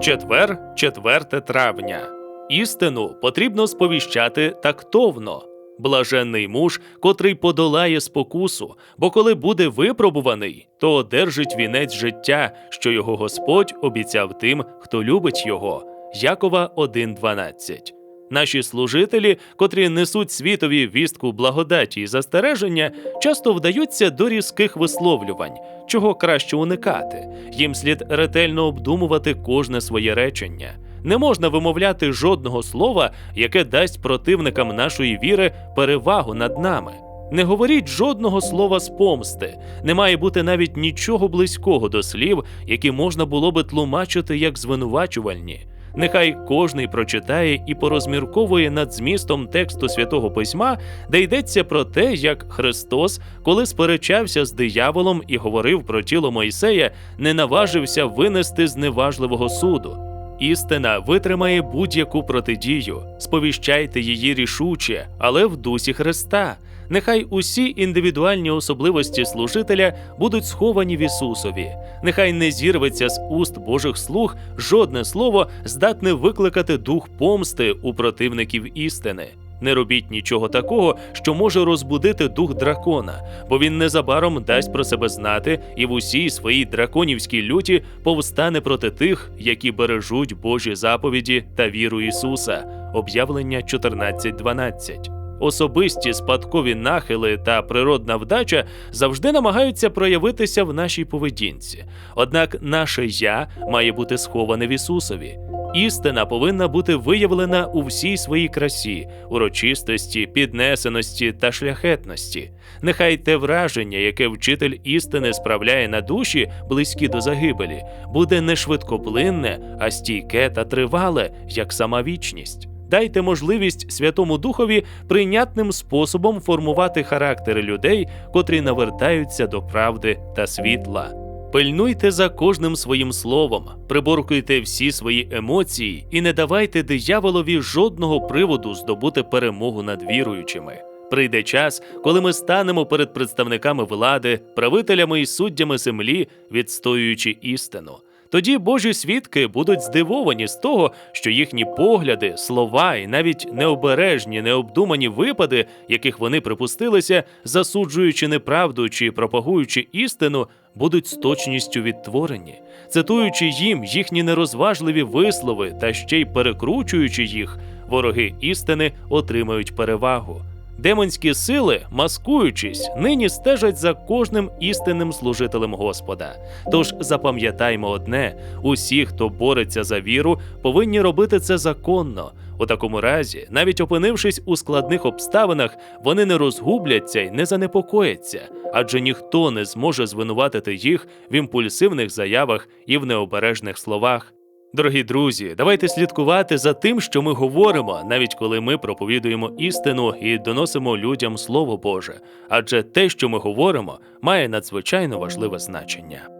Четвер, 4 травня. Істину потрібно сповіщати тактовно. Блаженний муж, котрий подолає спокусу, бо коли буде випробуваний, то одержить вінець життя, що його Господь обіцяв тим, хто любить його. Якова 1.12. Наші служителі, котрі несуть світові вістку благодаті і застереження, часто вдаються до різких висловлювань, чого краще уникати. Їм слід ретельно обдумувати кожне своє речення. Не можна вимовляти жодного слова, яке дасть противникам нашої віри перевагу над нами. Не говоріть жодного слова з помсти. Не має бути навіть нічого близького до слів, які можна було би тлумачити як звинувачувальні. Нехай кожний прочитає і порозмірковує над змістом тексту святого письма, де йдеться про те, як Христос, коли сперечався з дияволом і говорив про тіло Мойсея, не наважився винести зневажливого суду. Істина витримає будь-яку протидію, сповіщайте її рішуче, але в дусі Христа. Нехай усі індивідуальні особливості служителя будуть сховані в Ісусові. Нехай не зірветься з уст Божих слуг жодне слово, здатне викликати дух помсти у противників істини. Не робіть нічого такого, що може розбудити дух дракона, бо він незабаром дасть про себе знати і в усій своїй драконівській люті повстане проти тих, які бережуть Божі заповіді та віру Ісуса. Об'явлення 14.12. Особисті спадкові нахили та природна вдача завжди намагаються проявитися в нашій поведінці. Однак наше я має бути сховане в Ісусові. Істина повинна бути виявлена у всій своїй красі, урочистості, піднесеності та шляхетності. Нехай те враження, яке вчитель істини справляє на душі, близькі до загибелі, буде не швидкоплинне, а стійке та тривале, як сама вічність. Дайте можливість Святому Духові прийнятним способом формувати характери людей, котрі навертаються до правди та світла. Пильнуйте за кожним своїм словом, приборкуйте всі свої емоції і не давайте дияволові жодного приводу здобути перемогу над віруючими. Прийде час, коли ми станемо перед представниками влади, правителями і суддями землі, відстоюючи істину. Тоді Божі свідки будуть здивовані з того, що їхні погляди, слова і навіть необережні, необдумані випади, яких вони припустилися, засуджуючи неправду чи пропагуючи істину, будуть з точністю відтворені, цитуючи їм їхні нерозважливі вислови та ще й перекручуючи їх, вороги істини отримають перевагу. Демонські сили, маскуючись, нині стежать за кожним істинним служителем Господа. Тож запам'ятаймо одне: усі, хто бореться за віру, повинні робити це законно. У такому разі, навіть опинившись у складних обставинах, вони не розгубляться й не занепокояться, адже ніхто не зможе звинуватити їх в імпульсивних заявах і в необережних словах. Дорогі друзі, давайте слідкувати за тим, що ми говоримо, навіть коли ми проповідуємо істину і доносимо людям Слово Боже, адже те, що ми говоримо, має надзвичайно важливе значення.